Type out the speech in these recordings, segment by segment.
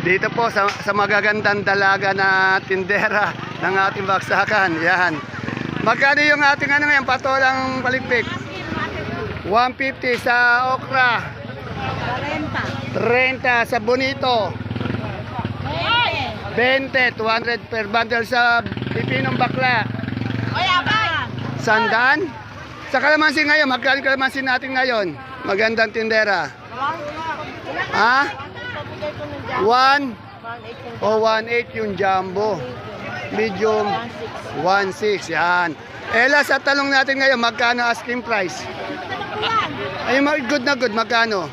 Dito po sa, sa magagandang dalaga na tindera ng ating baksakan. Yan. Magkano yung ating ano ngayon, patolang paligpik? 150 sa okra. 30 sa bonito. 20, 200 per bundle sa pipinong bakla. Sandan? Sa kalamansi ngayon, magkano kalamansi natin ngayon? Magandang tindera. Ha? 1 o 1.8 yung jumbo. Medium 1.6. Yan. Ela, sa talong natin ngayon, magkano asking price? Ay, good na good, magkano?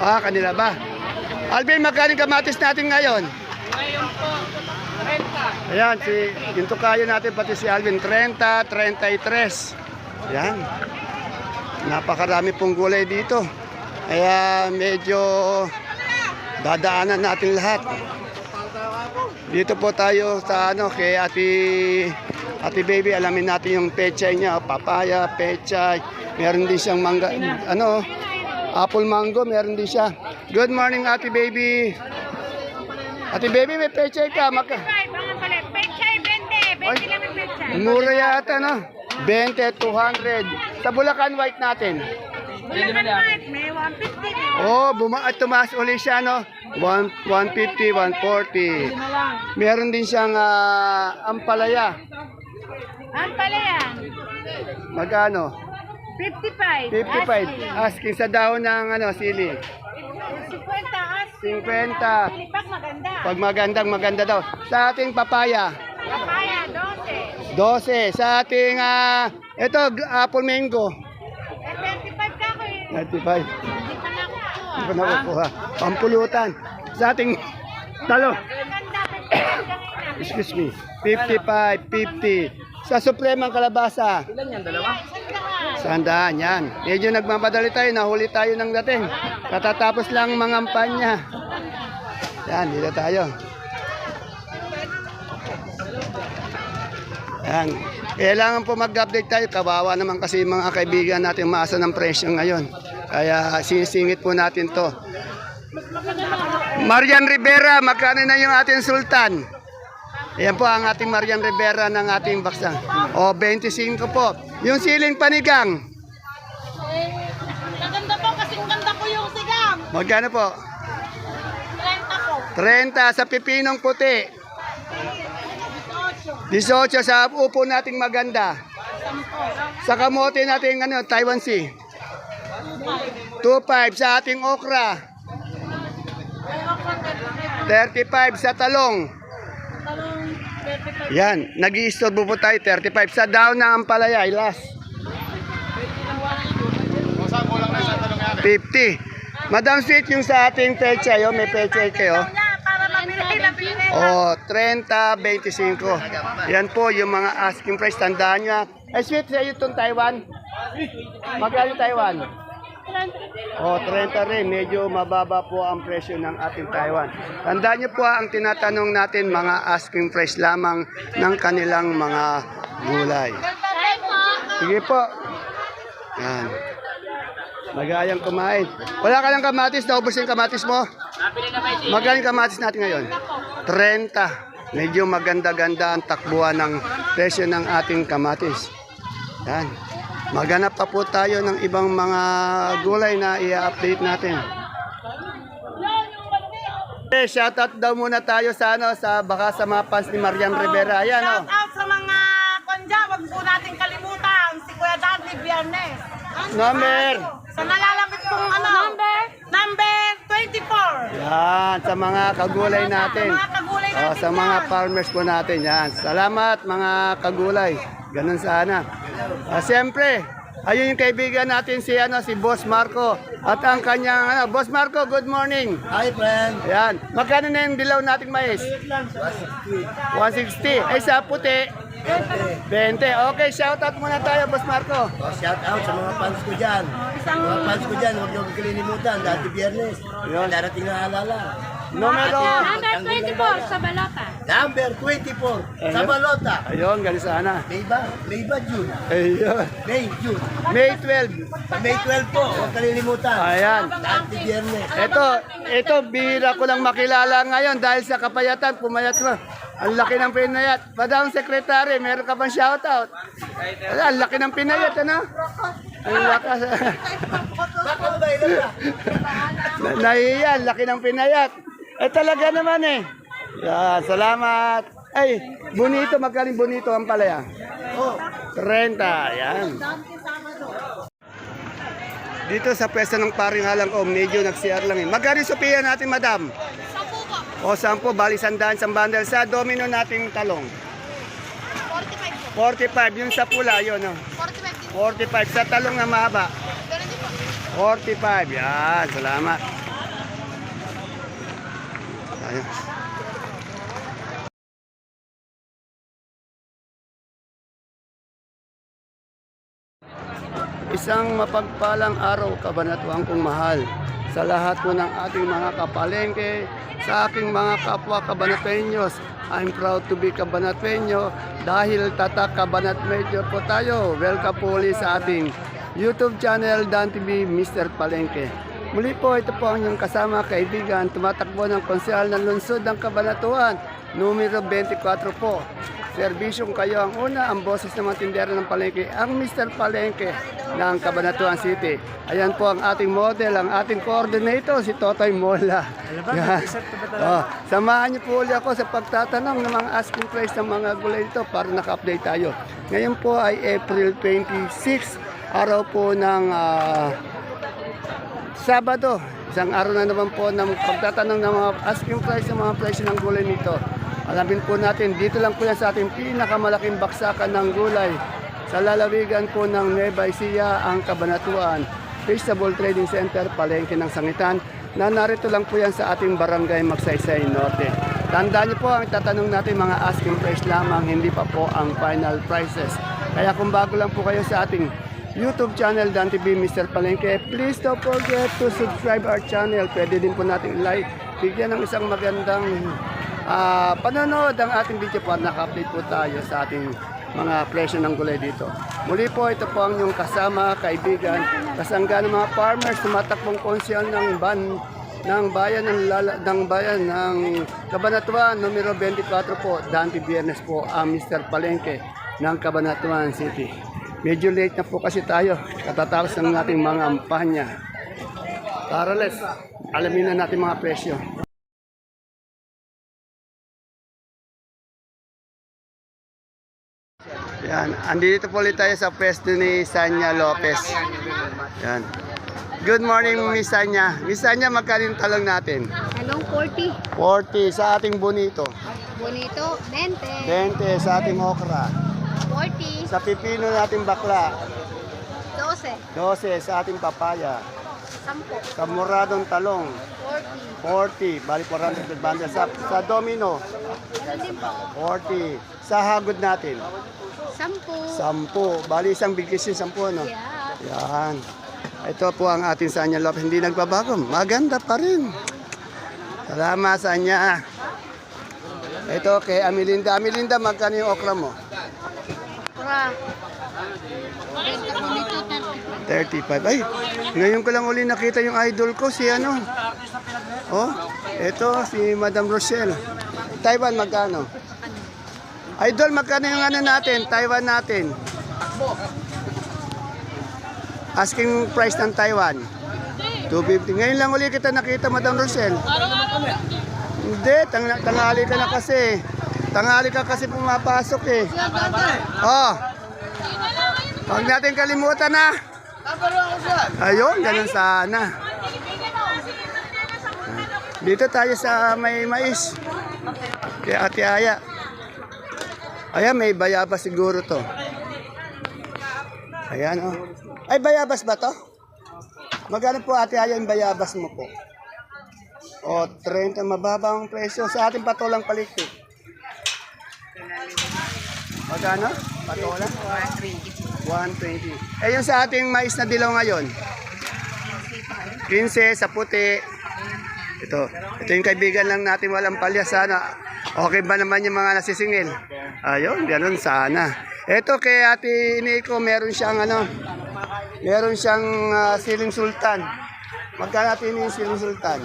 Ah, kanila ba? Alvin, magkano yung kamatis natin ngayon? Ayan, si ginto kayo natin pati si Alvin 30, 33. Ayan. Napakarami pong gulay dito. Kaya medyo dadaanan natin lahat. Dito po tayo sa ano kay Ate Ate Baby, alamin natin yung pechay niya, papaya, pechay. Meron din siyang mangga, ano, apple mango, meron din siya. Good morning Ate Baby. Ate Baby, may pechay ka. Maka Mura yata, no? 20, 200. Sa Bulacan White natin. Oh, buma at tumaas uli siya, no? 1, 150, 140. Meron din siyang ah, ampalaya. Ang Magkano? 55. 55. Asking sa daon ng ano, sili. 50 as. 50. Pag maganda. Pag magandang maganda daw. Sa ating papaya, Papaya, 12. 12. Sa ating, ah, ito, g- apple mango, Eh, 25 ka ko eh. 95. Hindi pa nakukuha. Pampulutan. Sa ating talo. Maganda, 55 ka ngayon. Excuse me. 55, 50. Sa supremang kalabasa. Sandaan, yan. Medyo nagmamadali tayo, nahuli tayo ng dating. Katatapos lang mga kampanya. Yan, dito tayo. Yan. Kailangan po mag-update tayo. Kawawa naman kasi mga kaibigan natin maasa ng presyo ngayon. Kaya sinisingit po natin to. Marian Rivera, magkano na yung ating sultan? Yan po ang ating Marian Rivera ng ating baksa. O, 25 po. Yung siling panigang, Maganda po kasi ganda ko yung sigang. magkano po? 30 po. 30 sa pipinong puti. 18 sa upo nating maganda. Sa kamote nating ano, Taiwan Sea. 25 sa ating okra. 35 sa talong. Yan, nag-i-istorbo po tayo, 35 sa down na ampalaya, ilas. 50. Madam Sweet yung sa ating pechay, oh, may pechay kayo. O, 30, 25. Yan po yung mga asking price. Tandaan nyo. Eh, sweet sa iyo itong Taiwan. Magkano Taiwan? O, 30 rin. Medyo mababa po ang presyo ng ating Taiwan. Tandaan nyo po ang tinatanong natin, mga asking price lamang ng kanilang mga gulay. Sige po. Yan. Magayang kumain. Wala ka ng kamatis, naubos yung kamatis mo? Magkano yung kamatis natin ngayon? 30. Medyo maganda-ganda ang takbuhan ng presyo ng ating kamatis. Yan. Maghanap pa po tayo ng ibang mga gulay na i-update natin. Eh, shoutout daw muna tayo sa ano, sa baka sa mga fans ni Marian Rivera. Ayan oh. Shout out sa mga kondya, wag po natin kalimutan si Kuya Dante Viernes. Number. Sa nalalapit kong ano? Number? Number 24. Yan, sa mga kagulay natin. Sa mga kagulay Oh, natin sa mga yan. farmers po natin. Yan. Salamat mga kagulay. Ganun sana. Ah, Siyempre, ayun yung kaibigan natin si ano si Boss Marco at ang kanyang ano, Boss Marco, good morning. Hi, friend. Ayan. Magkano na yung dilaw nating mais? 160. Ay sa puti, 20. Okay, shout out muna tayo, Boss Marco. Oh, shout out sa mga fans ko dyan. Mga fans ko dyan, huwag niyo kalilimutan. Dati biyernes. Yun. Darating na alala. Numero. Number 24 sa balota. Number 24. Sa Balota. Ayun, galing sana. May ba? May ba June? Ayun. May June. May 12. Sa May 12 po. Huwag kalilimutan. Ayan. Dati biyernes. Ito, ito, bira ko lang makilala ngayon dahil sa kapayatan, pumayat mo. Ang laki ng pinayat. Madam Secretary, meron ka bang shoutout? Wala, ang laki ng pinayat, ano? Ang lakas. Baka ba ilan na? Na- Nahiya, ang laki ng pinayat. Eh talaga naman eh. Yan, salamat. Ay, bonito, magkaling bonito ang palaya. Oh. 30, yan. Dito sa pwesto ng paring halang ko, medyo nag-CR lang eh. Magkano Sophia natin, madam? O, sampo, bali sandaan sa bundle. Sa domino nating talong. 45 45, yung sa pula, yun. Oh. 45 Sa talong na mahaba. 45, yan. Salamat. Ayun. Isang mapagpalang araw, kabanatuan kong mahal. Sa lahat po ng ating mga kapalengke, sa aking mga kapwa kabanatenyos, I'm proud to be kabanatenyo dahil tatak kabanat major po tayo. Welcome po ulit sa ating YouTube channel Dan TV Mr. Palengke. Muli po ito po ang inyong kasama kaibigan, tumatakbo ng konsehal ng lungsod ng Kabanatuan, numero 24 po. Serbisyong kayo ang una, ang boses ng mga tindera ng palengke, ang Mr. Palengke ng Cabanatuan City. Ayan po ang ating model, ang ating coordinator, si Totoy Mola. Yan. Oh, samahan niyo po ulit ako sa pagtatanong ng mga asking price ng mga gulay dito para naka-update tayo. Ngayon po ay April 26, araw po ng ah, Sabado, isang araw na naman po ng pagtatanong ng mga asking price ng mga presyo ng gulay nito. Alamin po natin, dito lang po yan sa ating pinakamalaking baksakan ng gulay sa lalawigan po ng Nueva Ecija, ang Kabanatuan, Vegetable Trading Center, Palengke ng Sangitan, na narito lang po yan sa ating barangay Magsaysay Norte. Tandaan niyo po, ang tatanong natin mga asking price lamang, hindi pa po ang final prices. Kaya kung bago lang po kayo sa ating YouTube channel Dan TV Mr. Palengke. Please don't forget to subscribe our channel. Pwede din po natin like, bigyan ng isang magandang ah, panonood ang ating video para naka-update po tayo sa ating mga presyo ng gulay dito. Muli po, ito po ang inyong kasama, kaibigan, kasangga ng mga farmers, tumatakbong konsyal ng ban ng bayan ng, lala, ng bayan ng Cabanatuan, numero 24 po, Dante Biernes po, ang Mr. Palengke ng Cabanatuan City. Medyo late na po kasi tayo. Katatapos ng ating mga ampanya. Tara let's, alamin na natin mga presyo. Yan, andito po ulit tayo sa pwesto ni Sanya Lopez. Yan. Good morning, Miss Sanya. Miss Sanya, magkano yung talong natin? Anong 40? 40 sa ating bonito. Bonito, 20. 20 sa ating okra. 40. Sa pipino natin bakla. 12. 12 sa ating papaya. 10. Sa muradong talong. 40. 40, bali 400 per bundle. Sa, sa domino, Ano din po? 40. Sa hagod natin, 10. 10. Bali isang bigis yung 10, no? Yeah. Yan. Ito po ang ating Sanya Lopez. Hindi nagbabago. Maganda pa rin. Salamat, Sanya. Ito kay Amilinda. Amilinda, magkano yung okra mo? Pra. 35. Ay, ngayon ko lang uli nakita yung idol ko, si ano. Oh, ito, si Madam Rochelle. Taiwan, magkano? Idol, magkano yung ano natin, Taiwan natin? Asking price ng Taiwan. 250. Ngayon lang uli kita nakita, Madam Rochelle. Hindi, tang tanghali ka na kasi. Tanghali ka kasi pumapasok eh. Oh. Huwag natin kalimutan na. Ayun, ganun sana. Dito tayo sa may mais. Kay Ate Aya. Ayan, may bayabas siguro to. Ayan, oh. Ay, bayabas ba to? Magkano po Ate Aya yung bayabas mo po? O, 30, mababang presyo sa ating patolang palikpik. Magkano? Patola? 120. Eh, yung sa ating mais na dilaw ngayon? 15 sa puti. Ito, ito yung kaibigan lang natin walang palya sana. Okay ba naman yung mga nasisingil? Ayun, ganun sana. Ito kay Ate Iniko, meron siyang ano, meron siyang ah, siling sultan. Magkano natin yung siling sultan?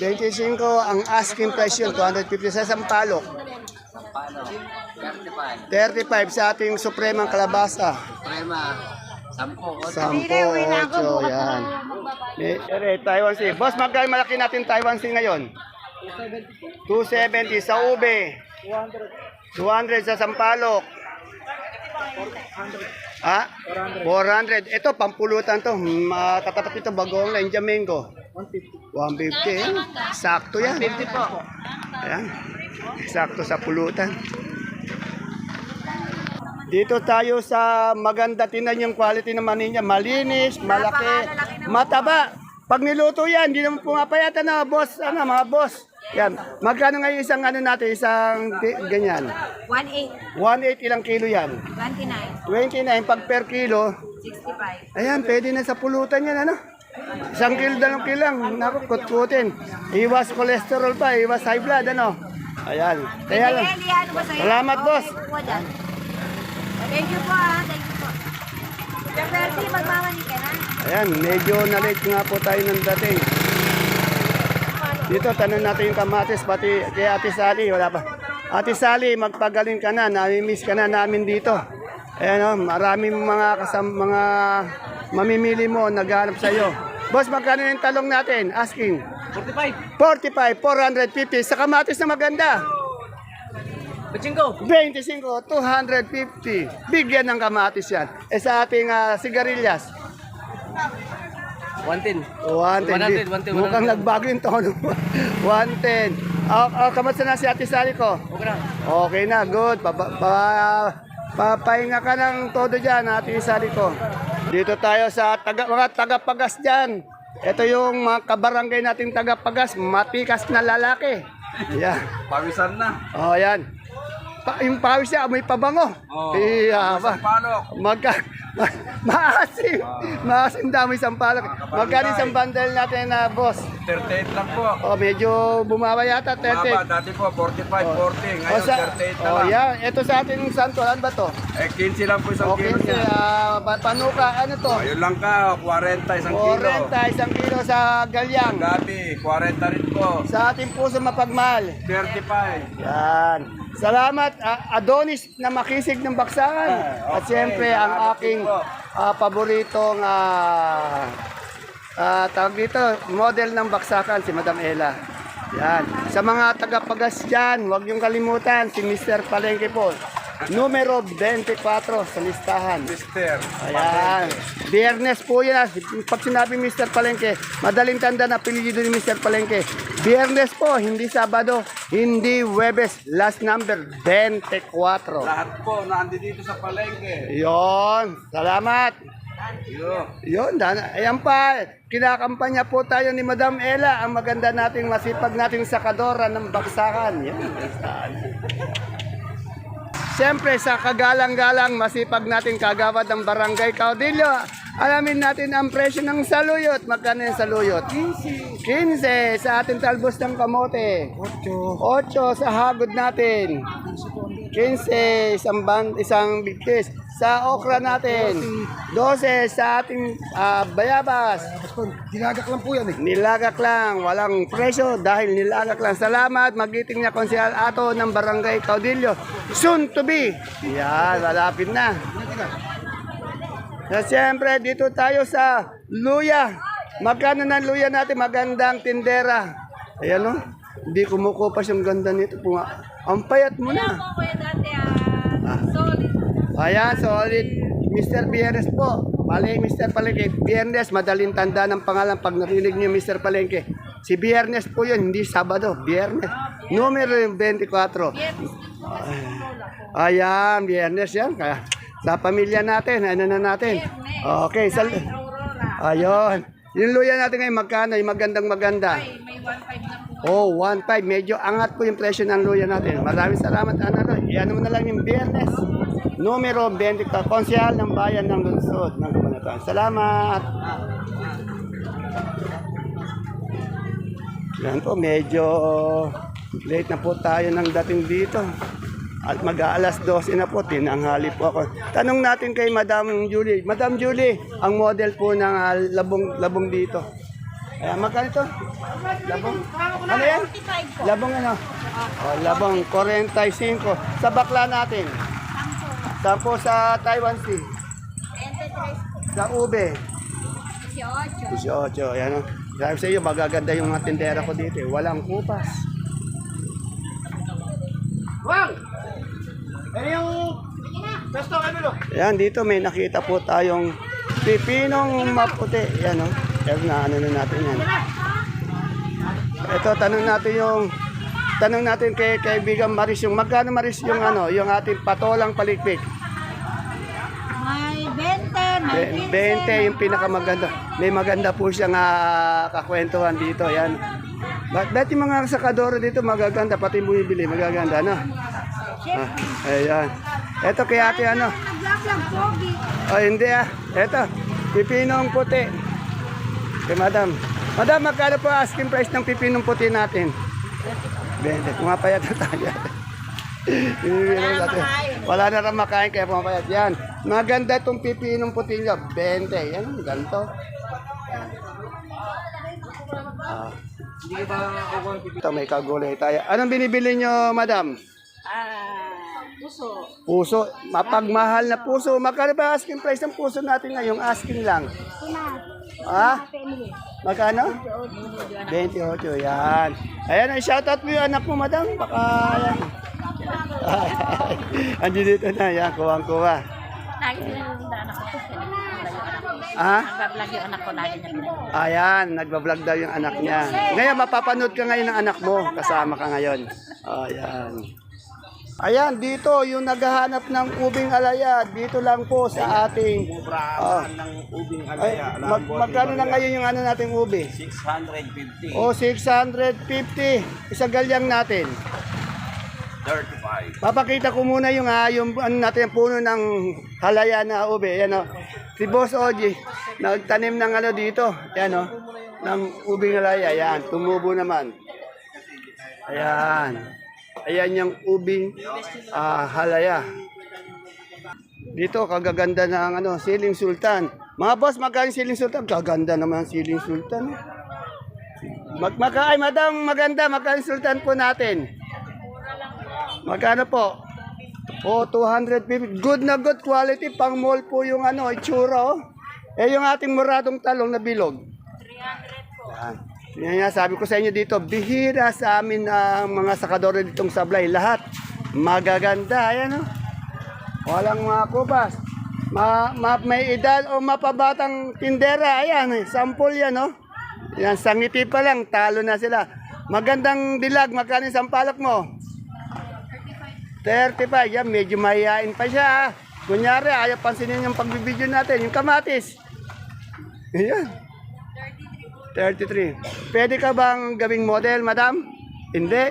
25 ang asking price yun, 250 sa Sampalok. 35 sa ating supremang kalabasa. Sampo, ocho, yan. Eh, ere, Taiwan Sea. Boss, magkano malaki natin Taiwan Sea ngayon? 270 sa ube. 200 sa Sampalok. Ha? 400. Ito, pampulutan to. Makatapat ito, bagong line, Jamingo. 150. eh. Sakto yan. 150 po. Ayan. Sakto sa pulutan. Dito tayo sa maganda tinan yung quality ng mani niya. Malinis, malaki, mataba. Pag niluto yan, hindi naman pumapayatan na boss, ano, mga boss. Yan. Magkano ngayon isang ano natin, isang ganyan? 1.8, 1.8 ilang kilo yan? 29, 29 pag per kilo. 65. Ayan, pwede na sa pulutan yan, ano? Isang kilo, dalawang kilo lang. Naku, kutkutin. Iwas cholesterol pa, iwas high blood, ano? Ayan. Kaya lang. ano sa'yo? Salamat, boss. dyan. Thank you po ah, thank you po. Percy, magmamani ka na. Ayan, medyo na-late nga po tayo ng dating. Dito, tanong natin yung kamatis, pati kay Ate Sally, wala pa. Ate Sally, magpagaling ka na, nami-miss ka na namin dito. Ayan o, maraming mga kasam, mga mamimili mo, naghahanap sa iyo. Boss, magkano yung talong natin? Asking. 45. 45, 450. Sa kamatis na maganda. 25, 250. Bigyan ng kamatis yan. Eh sa ating ah, sigarilyas, 110. 110. 100, 110, Mukhang 100. nagbago yung tono. 110. Ah, ah, kamusta na si Ate Sally ko? Okay na. Okay na, good. Pa, pa, pa- papahinga ka ng todo dyan, Ate Sally ko. Dito tayo sa taga, mga tagapagas dyan. Ito yung mga kabarangay nating tagapagas, matikas na lalaki. Yeah. Pawisan na. Oh, yan. Pa, yung pawis niya, amoy pabango. Oh, Iya ba? Magka, ma, maasim. Maasim dami isang palak. Magkano isang bundle natin na boss? 38 lang po. Oh, medyo bumawa yata, 30. Maba, dati po 45, 40. Ngayon O sa, 38 na oh, lang. yan. Ito sa ating santo, ano ba to? Eh, 15 lang po isang Okay, kilo niya. uh, panuka, ano to? Ayun lang ka, 40 isang kilo. 40, isang kilo sa galyang. Gabi, 40 rin po. Sa ating puso mapagmahal. 35. Yan. Salamat, ah, Adonis na makisig ng baksakan. At siyempre, ang aking ah, paboritong ah, ah, tawag dito, model ng baksakan, si Madam Ella. Yan. Sa mga tagapagas dyan, huwag niyong kalimutan, si Mr. Palengke po. Numero 24 sa listahan. Mister. Ayan. Biyernes po yan. Pag sinabi Mr. Palengke, madaling tanda na apelyido ni Mr. Palengke. Biyernes po, hindi Sabado, hindi Webes. Last number, 24. Lahat po na andi dito sa palengke. Yon, salamat. Yon, dana. Ayan pa, kinakampanya po tayo ni Madam Ella, ang maganda nating masipag nating sakadora ng baksakan. Yan. Siyempre, sa kagalang-galang, masipag nating kagawad ng barangay Caudillo. Alamin natin ang presyo ng saluyot. Magkano yung saluyot? 15. 15 sa ating talbos ng kamote. 8. 8 sa hagod natin. 15 isang ban, isang bigkis. Sa okra natin. 12 sa ating ah, bayabas. Ginagak lang po yan eh. Nilagak lang, walang presyo dahil nilagak lang. Salamat, magiting na konsehal ato ng Barangay Caudillo. Soon to be. Yan, malapit na. So, siyempre, dito tayo sa luya. Magkano ng luya natin? Magandang tindera. Ayan o. Hindi kumukupas yung ganda nito. Punga. Ang payat mo na. Kuya dati ah, solid. Ayan, solid. Mr. Biernes po. Pali, Mr. Palengke. Biernes, madaling tanda ng pangalan pag narinig niyo Mr. Palengke. Si Biernes po yun, hindi Sabado. Biernes. Numero yung 24. Ayan, Biernes yan. Kaya, sa pamilya natin, ano na natin. Okay, sa... Ayun. Yung luya natin ngayon, magkano? Yung magandang maganda. May 1.5 na po. Oh, 1.5. Medyo angat po yung presyo ng luya natin. Maraming salamat, Analo. Iyan mo na lang yung biyernes. Numero 20, konsyal ng bayan ng Lunsod ng Kamanatan. Salamat. Yan po, medyo late na po tayo ng dating dito. At mag-aalas 12 na po, tinanghali po ako. Tanong natin kay Madam Julie. Madam Julie, ang model po ng ah, labong, labong dito. Ayan, magkano ito? Labong? Ano yan? Labong ano? Oh, labong 45. Sa bakla natin. Sampo sa Taiwan Sea. Sa ube. 18. 18. Ayan o. Sabi sa iyo, magaganda yung mga tindera ko dito. eh. Walang kupas. Ayan, dito may nakita po tayong pipinong maputi. Ayan o. Ayan na, ano na natin yan. Ito, tanong natin yung tanong natin kay kaibigan Maris yung magkano Maris yung ano, yung ating patolang palikpik. May 20, may Be- 20 yung pinakamaganda. May maganda po siyang uh, kakwentuhan dito. Yan. Ba't ba't yung mga sakadoro dito magaganda, pati bumibili, magaganda, no? Ah, ayan. Ito kay ate ano? Oh, hindi ah. Ito, pipinong puti. Kay madam. Madam, magkano po asking price ng pipinong puti natin? 20. Pumapayat na tayo. Wala na makain. Wala na rin makain kaya pumapayat. Yan. Maganda itong pipinong puti niya. 20. Yan, ganito. Ah. Ito, may kagulay tayo. Anong binibili nyo, madam? Ah, puso. Puso. Mapagmahal na puso. Magkano ba asking price ng puso natin ngayon? Asking lang. Ah? Magkano? 28. Yan. Ayan, shoutout mo yung anak mo, madam. Baka, ayan. Andiyo dito na. Yan, kuwang-kuwa. Lagi sinundan anak ko. Ah? Nag-vlog yung anak ko lagi niya. Ayan, nagbablog daw yung anak niya. Ngayon, mapapanood ka ngayon ng anak mo. Kasama ka ngayon. Ayan. Ayan, dito, yung naghahanap ng ubing alaya, dito lang po sa ating... Oh. ng ubing Ay, mag, magkano na ngayon yung ano nating ubi? 650. O, 650. Isa galyang natin. 35. Papakita ko muna yung, ah, yung ano natin, yung puno ng halaya na ube. Yan o. Si Boss Oji, nagtanim ng ano dito. Yan o. Ng ubing halaya. Yan. Tumubo naman. Ayan. Ayan yung ubing ah, halaya. Dito, kagaganda ng ano, siling sultan. Mga boss, magkano siling sultan? Kaganda naman ang siling sultan. Mag maka, ay, madam, maganda. Magkano sultan po natin? Magkano po? O, 250. Good na good quality. Pang mall po yung ano, itsura, oh. Eh, yung ating muradong talong na bilog. 300 po. Yan. Yan nga, sabi ko sa inyo dito, bihira sa amin ang mga sakadoro ditong sablay. Lahat magaganda. Ayan, oh. Walang mga kubas. Ma, ma, may edad o mapabatang tindera. Ayan, eh. sample yan, oh. Yan, sa ngiti pa lang, talo na sila. Magandang dilag, magkano yung sampalok mo? 35. Yan, medyo mahihain pa siya. ah. Kunyari, ayaw pansinin yung pagbibideo natin. Yung kamatis. Ayan. 33. Pwede ka bang gawing model, madam? Hindi.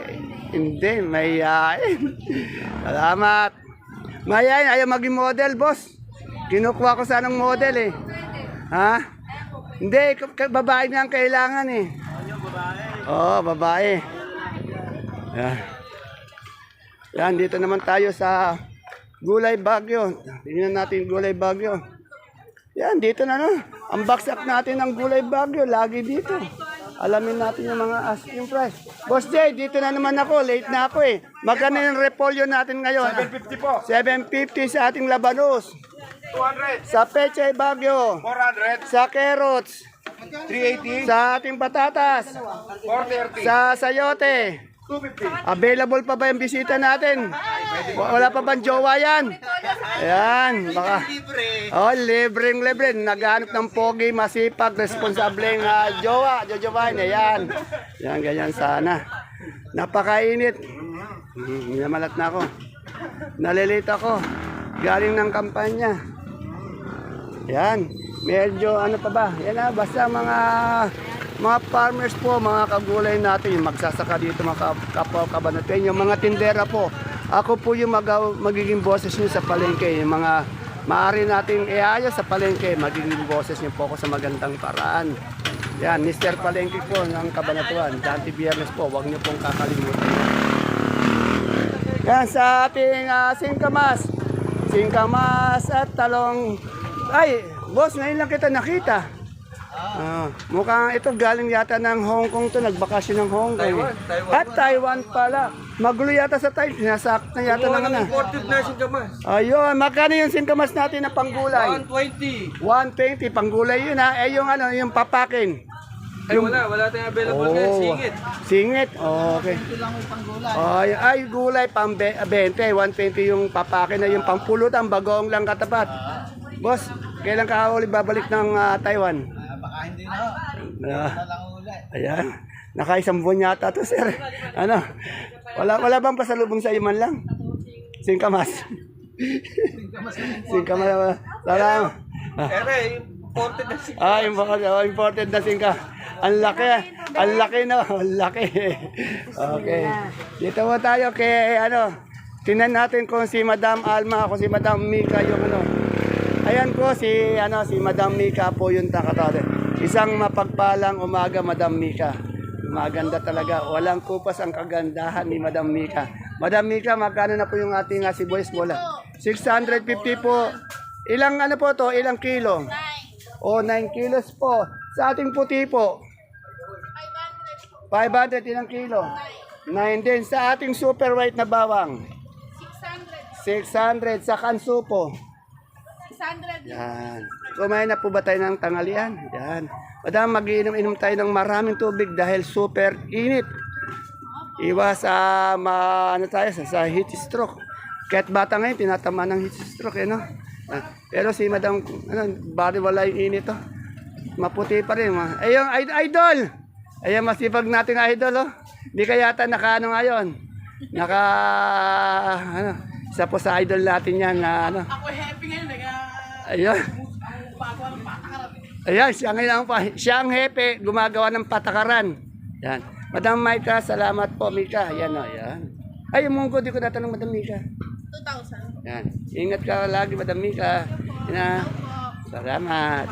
Hindi, mahihain. Salamat. Mahihain, ayaw maging model, boss. Kinukuha ko sanang model eh. Ha? Hindi, babae nga ang kailangan eh. Oo, babae. Yan. Yan, dito naman tayo sa Gulay Bagyo. Tingnan natin Gulay Bagyo. Yan, dito na no. Ang baksak natin ng Gulay Bagyo, lagi dito. Alamin natin yung mga asking price. Boss Jay, dito na naman ako. Late na ako eh. Magkano yung repolyo natin ngayon? 750 po. 750 sa ating labanos. 200. Sa Pechay Bagyo. 400. Sa carrots. 380. Sa ating patatas. 430. Sa sayote. 250. Available pa ba yung bisita natin? Wala pa bang jowa yan? Ayan, baka. Oh, libreng libre. Naghanap ng pogi, masipag, responsableng uh, jowa, jojowain. Ayan. Yan, ganyan sana. Napakainit. Hmm, na ako. Nalilito ako. Galing ng kampanya. Yan. Medyo ano pa ba? Yan na, basta mga mga farmers po, mga kagulay natin, yung magsasaka dito, mga kap- kapwa kabanatin, yung mga tindera po. Ako po yung magaw, magiging boses nyo sa palengke. Yung mga maaari nating iayos sa palengke, magiging boses nyo po ako sa magandang paraan. Yan, Mr. Palengke po ng Kabanatuan. Dante Biyernes po, huwag niyo pong kakalimutan. Yan sa ating uh, singkamas. Singkamas at talong. Ay, boss, ngayon lang kita nakita. Ah, mukhang ito galing yata ng Hong Kong to, nagbakasyon ng Hong Kong. Taiwan, Taiwan At Taiwan pala. Magulo yata sa Taiwan, sinasak na yata ng ano. Imported na si Gamas. Ayun, magkano yung singkamas natin na panggulay? 120. 120, panggulay yun ha. Eh yung ano, yung papakin. Ay wala, wala tayong available ngayon. Singit. Singit, okay. Ay, ay, gulay, pang be- 20, 120 yung papakin na yung pangpulutan, bagong lang katapat. Boss, kailan ka ulit babalik ng ah, Taiwan? Hindi na. ayan. Nakaisang buwan yata to, sir. Ano? Wala, wala bang pasalubong sa iyo man lang? Singkamas. Singkamas. Salamat. Ere, imported na si Ah, imported, oh, imported na singka. Ang laki, ang laki no, ang laki. Okay. Dito po tayo kay ano, tingnan natin kung si Madam Alma, kung si Madam Mika yung ano. Ayan po si ano si Madam Mika po yung takatade. Isang mapagpalang umaga Madam Mika. Maganda talaga. Walang kupas ang kagandahan ni Madam Mika. Madam Mika, magkano na po yung ating uh, sibuyas bola? 650 po. Ilang ano po to? Ilang kilo? O, 9 kilos po. Sa ating puti po. 500 ilang kilo? 9 din. Sa ating super white na bawang? 600. 600. Sa kanso po? 600. Yan. Kumain na po ba tayo ng tangalian? Yan. Madam, magiinom-inom tayo ng maraming tubig dahil super init. Iwas sa ma, ano tayo, sa, sa heat stroke. Kahit bata ngayon, tinatama ng heat stroke, eh, no? Ah, Pero si madam, ano, bari wala yung init, oh. Maputi pa rin. Ma. Ay, yung id- idol! Ayan, masipag nating idol, oh. Di ka yata naka, ano ngayon? Naka, ano, isa po sa idol natin yan, na, ano. Ako happy ngayon, naka... Ayun. Ayan, siya ngayon ang. Siya ang hepe, gumagawa ng patakaran. Yan. Madam Mika, salamat po, Mika. Yan o, yan. Ay, yung munggo, di ko natanong, Madam Mika. 2,000. Yan. Ingat ka lagi, Madam Mika. Yan na. Salamat.